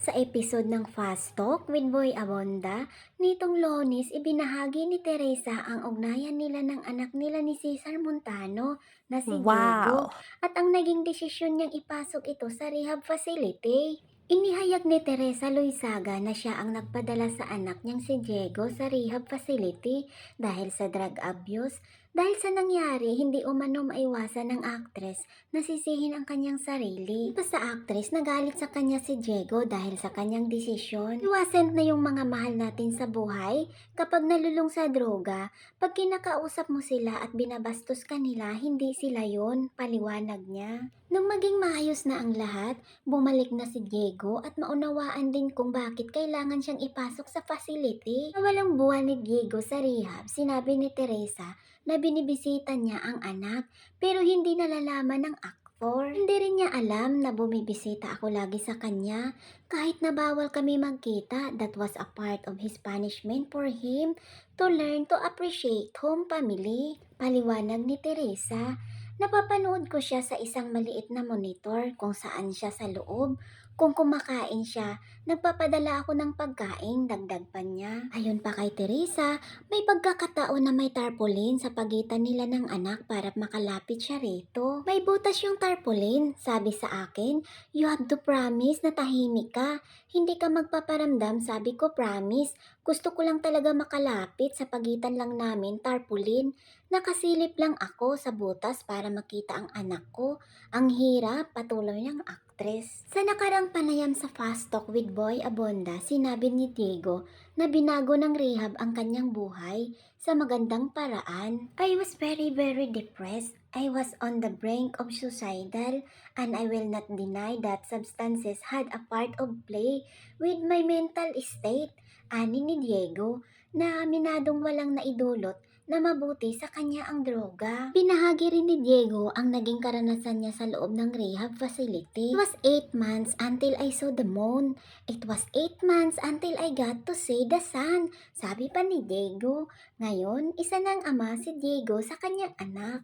Sa episode ng Fast Talk with Boy Abonda, nitong Lonis ibinahagi ni Teresa ang ugnayan nila ng anak nila ni Cesar Montano na si Diego Wow! at ang naging desisyon niyang ipasok ito sa rehab facility. Inihayag ni Teresa Luisaga na siya ang nagpadala sa anak niyang si Diego sa rehab facility dahil sa drug abuse. Dahil sa nangyari, hindi umano maiwasan ng aktres na sisihin ang kanyang sarili. Pa sa aktres, nagalit sa kanya si Diego dahil sa kanyang desisyon. Iwasan na yung mga mahal natin sa buhay. Kapag nalulong sa droga, pag kinakausap mo sila at binabastos ka nila, hindi sila yon paliwanag niya. Nung maging maayos na ang lahat, bumalik na si Diego at maunawaan din kung bakit kailangan siyang ipasok sa facility. Sa walang buwan ni Diego sa rehab, sinabi ni Teresa na binibisita niya ang anak pero hindi nalalaman ng aktor. Hindi rin niya alam na bumibisita ako lagi sa kanya kahit na bawal kami magkita. That was a part of his punishment for him to learn to appreciate home family. Paliwanag ni Teresa. Napapanood ko siya sa isang maliit na monitor kung saan siya sa loob. Kung kumakain siya, nagpapadala ako ng pagkain, dagdag pa niya. Ayon pa kay Teresa, may pagkakataon na may tarpaulin sa pagitan nila ng anak para makalapit siya rito. May butas yung tarpaulin, sabi sa akin. You have to promise na tahimik ka. Hindi ka magpaparamdam, sabi ko promise. Gusto ko lang talaga makalapit sa pagitan lang namin tarpaulin. Nakasilip lang ako sa butas para makita ang anak ko. Ang hirap, patuloy ng aktres. Sa nakarang panayam sa Fast Talk with Boy Abonda, sinabi ni Diego na binago ng rehab ang kanyang buhay sa magandang paraan. I was very very depressed. I was on the brink of suicidal and I will not deny that substances had a part of play with my mental state. Ani ni Diego na aminadong walang naidulot na mabuti sa kanya ang droga. Binahagi rin ni Diego ang naging karanasan niya sa loob ng rehab facility. It was 8 months until I saw the moon. It was 8 months until I got to see the sun. Sabi pa ni Diego. Ngayon, isa ng ama si Diego sa kanyang anak.